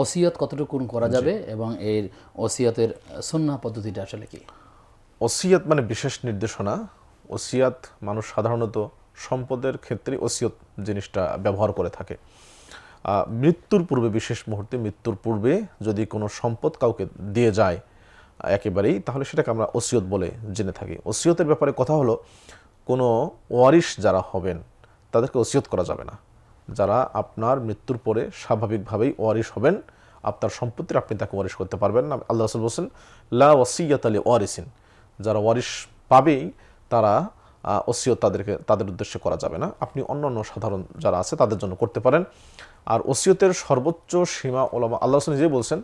ওসিয়ত কতটুকু করা যাবে এবং এর ওসিয়তের সন্না পদ্ধতিটা আসলে কি? ওসিয়াত মানে বিশেষ নির্দেশনা। ওসিয়াত মানুষ সাধারণত সম্পদের ক্ষেত্রে ওসিয়ত জিনিসটা ব্যবহার করে থাকে। মৃত্যুর পূর্বে বিশেষ মুহূর্তে মৃত্যুর পূর্বে যদি কোনো সম্পদ কাউকে দিয়ে যায় একেবারেই তাহলে সেটাকে আমরা ওসিয়ত বলে জেনে থাকি। ওসিয়তের ব্যাপারে কথা হলো কোনো ওয়ারিশ যারা হবেন তাদেরকে ওসিয়ত করা যাবে না। যারা আপনার মৃত্যুর পরে স্বাভাবিকভাবেই ওয়ারিশ হবেন আপনার সম্পত্তির আপনি তাকে ওয়ারিশ করতে পারবেন না। আল্লাহ রসুল বলছেন, লা ওসিয়াত আলী ওয়ারিসিন। যারা ওয়ারিশ পাবেই, তারা ওসিয়ত তাদেরকে, তাদের উদ্দেশ্যে করা যাবে না। আপনি অন্য অন্য সাধারণ যারা আছে, তাদের জন্য করতে পারেন। আর ওসিয়তের সর্বোচ্চ সীমা ওলামা, আল্লাহ রসুল নিজেই বলছেন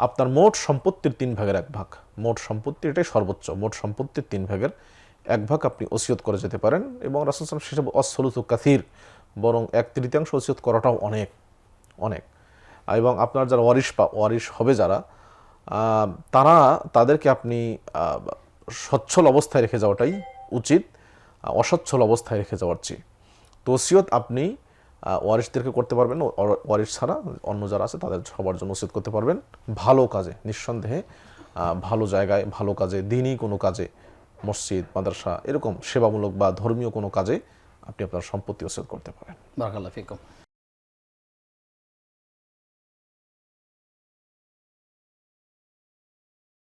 আপনার মোট সম্পত্তির তিন ভাগের এক ভাগ। মোট সম্পত্তি এটাই সর্বোচ্চ। মোট সম্পত্তির তিন ভাগের এক ভাগ আপনি ওসিয়ত করে যেতে পারেন এবং রাসুল সালাম শেষে অসলুতু কাথির বরং এক তৃতীয়াংশ ওসিয়ত করাটাও অনেক অনেক। এবং আপনার যারা ওয়ারিশ পা, ওয়ারিশ হবে যারা তারা তাদেরকে আপনি সচ্ছল অবস্থায় রেখে যাওয়াটাই উচিত অসচ্ছল অবস্থায় রেখে যাওয়ার চেয়ে। তো ওসিয়ত আপনি ওয়ারিশদেরকে করতে পারবেন ওয়ারিশ ছাড়া অন্য যারা আছে তাদের সবার জন্য ওসিয়ত করতে পারবেন। ভালো কাজে, নিঃসন্দেহে ভালো জায়গায়, ভালো কাজে, দিনই কোনো কাজে, মসজিদ, মাদ্রাসা, এরকম সেবামূলক বা ধর্মীয় কোনো কাজে আপনি আপনার সম্পত্তি ওসেল করতে পারেন। বারাকাল্লাহ ফিকুম।